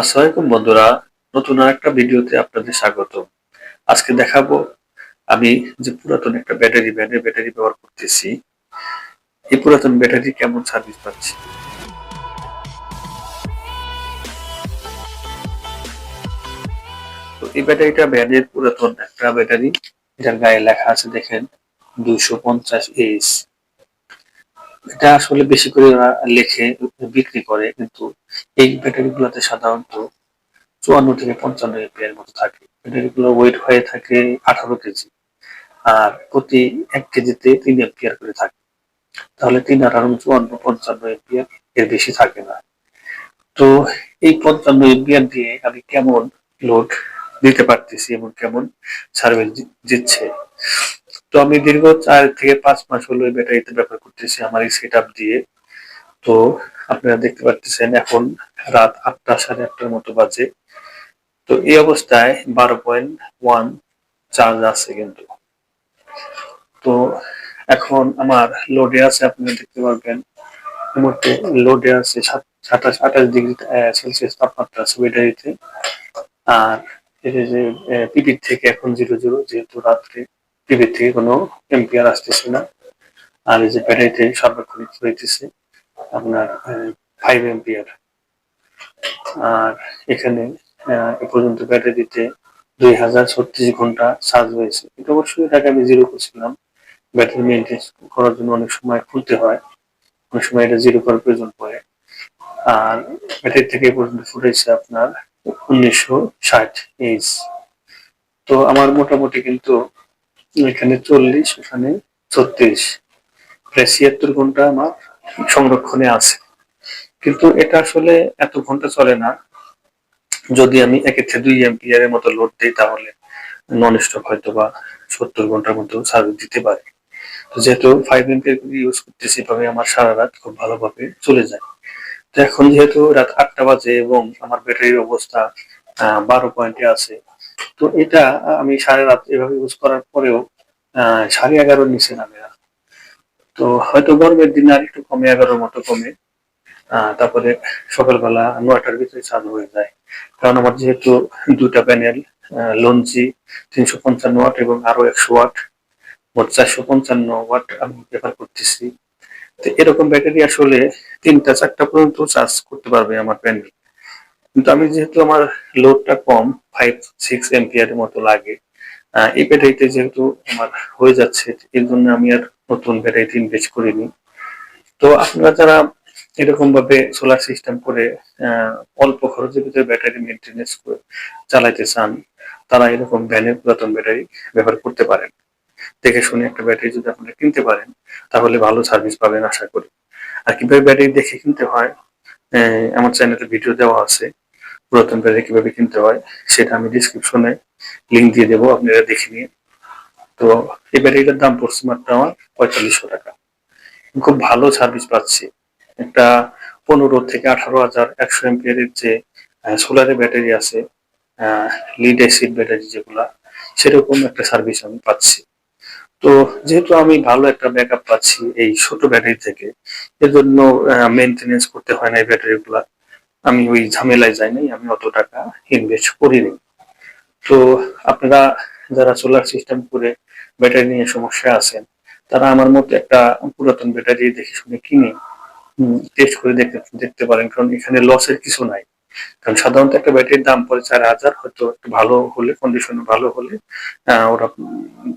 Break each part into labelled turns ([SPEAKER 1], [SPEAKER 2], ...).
[SPEAKER 1] আসসালামাইকুম বন্ধুরা, নতুন আর একটা ভিডিওতে আপনাদের স্বাগত আজকে দেখাবো আমি যে পুরাতন একটা ব্যাটারি ব্যান্ডের ব্যাটারি ব্যবহার করতেছি। এই পুরাতন ব্যাটারি কেমন সার্ভিস পাচ্ছি? তো এই ব্যাটারিটা ব্যান্ডের পুরাতন একটা ব্যাটারি, যার গায়ে লেখা আছে, দেখেন, দুইশো পঞ্চাশ এইচ এটা আসলে বেশি করে ওরা লেখে, বিক্রি করে, কিন্তু এই ব্যাটারি গুলোতে সাধারণত চুয়ান্ন থেকে পঞ্চান্ন এর মতো থাকে। ব্যাটারি গুলো ওয়েট হয়ে থাকে আঠারো কেজি, আর প্রতি এক কেজিতে তিন এম্পিয়ার করে থাকে। তাহলে তিন আঠারো, চুয়ান্ন, পঞ্চান্ন এম্পিয়ার এর বেশি থাকে না। তো এই পঞ্চান্ন এম্পিয়ার দিয়ে আমি কেমন লোড দিতে পারতেছি এবং কেমন সার্ভিস দিচ্ছে? তো আমি দীর্ঘ চার থেকে পাঁচ মাস হলো এই ব্যাটারিতে ব্যবহার করতেছি আমার এই সেট দিয়ে। তো আপনারা দেখতে পাচ্ছেন এখন রাত আটটা, সাড়ে আটটার মতো বাজে। তো এই অবস্থায় বারো পয়েন্ট ওয়ান চার্জ আছে কিন্তু। তো এখন আমার লোডে আছে, আপনারা দেখতে পারবেন। মুহূর্তে লোডে আছে সাতাশ, আঠাশ ডিগ্রি সেলসিয়াস তাপমাত্রা আছে ব্যাটারিতে। আর এটা যে পিপির থেকে এখন জিরো জিরো যেহেতু রাত্রে। টিভি থেকে কোনো এম্পিয়ার আসতেছে না। আর এই যে ব্যাটারিতে সার্বক্ষণিক হইতেছে আপনার ফাইভ এম্পিয়ার আর এখানে এ পর্যন্ত ব্যাটারিতে দুই হাজার ছত্রিশ ঘণ্টা চার্জ হয়েছে। এটা অবশ্যই এটাকে আমি জিরো করছিলাম। ব্যাটারি মেনটেন করার জন্য অনেক সময় খুলতে হয়। অনেক সময় এটা জিরো করার প্রয়োজন পড়ে। আর ব্যাটারি থেকে পর্যন্ত ফুটেছে আপনার উনিশশো ষাট এইচ তো আমার মোটামুটি কিন্তু এখানে চল্লিশ, এখানে ছত্রিশ। প্রায় ছিয়াত্তর ঘণ্টা আমার সংরক্ষণে আছে। কিন্তু এটা আসলে এত ঘণ্টা চলে না। যদি আমি থেকে দুই এমপিআর এর মতো লোড দিই, তাহলে নন স্টপ হয়তো বা সত্তর ঘণ্টার মতো সার্ভিস দিতে পারে। তো যেহেতু ফাইভ এমপিআর ইউজ করতেছি, তবে আমার সারা রাত খুব ভালোভাবে চলে যায়। তো এখন যেহেতু রাত আটটা বাজে এবং আমার ব্যাটারির অবস্থা বারো পয়েন্টে আছে তো এটা আমি সাড়ে রাত এভাবে ইউজ করার পরেও সাড়ে এগারোর নিচে নামে না। তো হয়তো গরমের দিনে আর একটু কমে, এগারোর মতো কমে। তারপরে সকালবেলা নয়টার ভিতরে চালু হয়ে যায়। কারণ আমার যেহেতু দুটা প্যানেল লঞ্চি তিনশো পঞ্চান্ন ওয়াট এবং আরও একশো ওয়াট, মোট চারশো পঞ্চান্ন ওয়াট আমি ব্যবহার করতেছি। তো এরকম ব্যাটারি আসলে তিনটা চারটা পর্যন্ত চার্জ করতে পারবে আমার প্যানেল কিন্তু আমি যেহেতু আমার লোডটা কম ফাইভ সিক্স এমপিয়ার মতো লাগে এই ব্যাটারিতে যেহেতু আমার হয়ে যাচ্ছে, এর জন্য আমি আর নতুন ব্যাটারিতে ইনভেস্ট করিনি। তো আপনারা যারা এরকম ভাবে সোলার সিস্টেম করে অল্প খরচের ভিতরে ব্যাটারি মেনটেনেন্স করে চালাইতে চান, তারা এরকম ভ্যানের পুরাতন ব্যাটারি ব্যবহার করতে পারেন। দেখে শুনে একটা ব্যাটারি যদি আপনারা কিনতে পারেন, তাহলে ভালো সার্ভিস পাবেন আশা করি। আর কীভাবে ব্যাটারি দেখে কিনতে হয় আমার চ্যানেলে ভিডিও দেওয়া আছে। পুরাতন ব্যাটারি কীভাবে কিনতে হয়, সেটা আমি ডিসক্রিপশনে লিঙ্ক দিয়ে দেবো, আপনারা দেখে নিয়ে। তো এই ব্যাটারিটার দাম পড়ছে মাত্র আমার পঁয়তাল্লিশশো টাকা। খুব ভালো সার্ভিস পাচ্ছি। একটা পনেরো থেকে আঠারো হাজার একশো এমপিয়ার যে সোলারের ব্যাটারি আছে লিড অ্যাসিড ব্যাটারি যেগুলা, সেরকম একটা সার্ভিস আমি পাচ্ছি। তো যেহেতু আমি ভালো একটা ব্যাকআপ পাচ্ছি এই ছোট ব্যাটারি থেকে এর জন্য মেনটেনেন্স করতে হয় না এই ব্যাটারি গুলা আমি ওই ঝামেলায় যাই নাই, আমি অত টাকা ইনভেস্ট করিনি। তো আপনারা যারা সোলার সিস্টেম করে ব্যাটারি নিয়ে সমস্যা আছেন, তারা আমার মতো একটা পুরাতন ব্যাটারি দেখে শুনে কিনে টেস্ট করে দেখতে দেখতে পারেন, কারণ এখানে লসের কিছু নাই। কারণ সাধারণত একটা ব্যাটারির দাম পড়ে চার হাজার, হয়তো একটু ভালো হলে কন্ডিশন ভালো হলে ওরা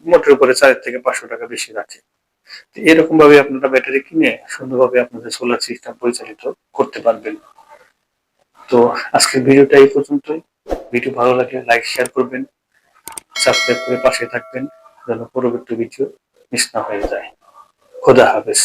[SPEAKER 1] মোটের উপরে চার থেকে পাঁচশো টাকা বেশি রাখে। এরকম ভাবে আপনারা ব্যাটারি কিনে সুন্দরভাবে আপনাদের সোলার সিস্টেম পরিচালিত করতে পারবেন। তো আজকের ভিডিওটা এই পর্যন্তই। ভিডিও ভালো লাগে লাইক শেয়ার করবেন সাবস্ক্রাইব করে পাশে থাকবেন, যেন পরবর্তী ভিডিও মিস না হয়ে যায়। খোদা হাফেজ।